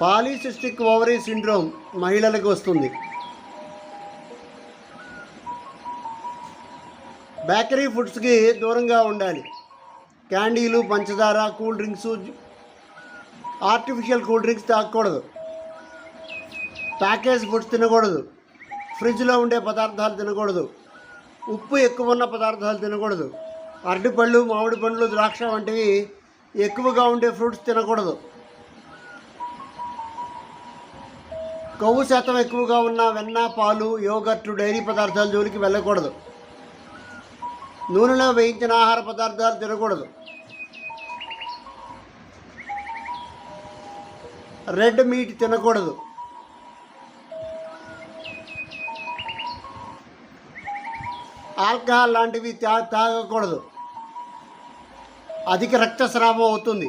Polycystic ovary syndrome మహిళలకు వస్తుంది. Bakery ఫుడ్స్కి దూరంగా ఉండాలి. క్యాండీలు పంచదార cool drinks artificial cool drinks తాగకూడదు. ప్యాకేజ్ ఫుడ్స్ తినకూడదు. ఫ్రిడ్జ్లో ఉండే పదార్థాలు తినకూడదు. ఉప్పు ఎక్కువ ఉన్న పదార్థాలు తినకూడదు. అరటిపళ్ళు మామిడి పండ్లు ద్రాక్ష వంటివి ఎక్కువగా ఉండే ఫ్రూట్స్ తినకూడదు. కొవ్వు శాతం ఎక్కువగా ఉన్న వెన్న పాలు యోగట్లు డైరీ పదార్థాల జోలికి వెళ్ళకూడదు. నూనెలో వేయించిన ఆహార పదార్థాలు తినకూడదు. రెడ్ మీట్ తినకూడదు. ఆల్కహాల్ లాంటివి తా తాగకూడదు. అధిక రక్తస్రావం అవుతుంది.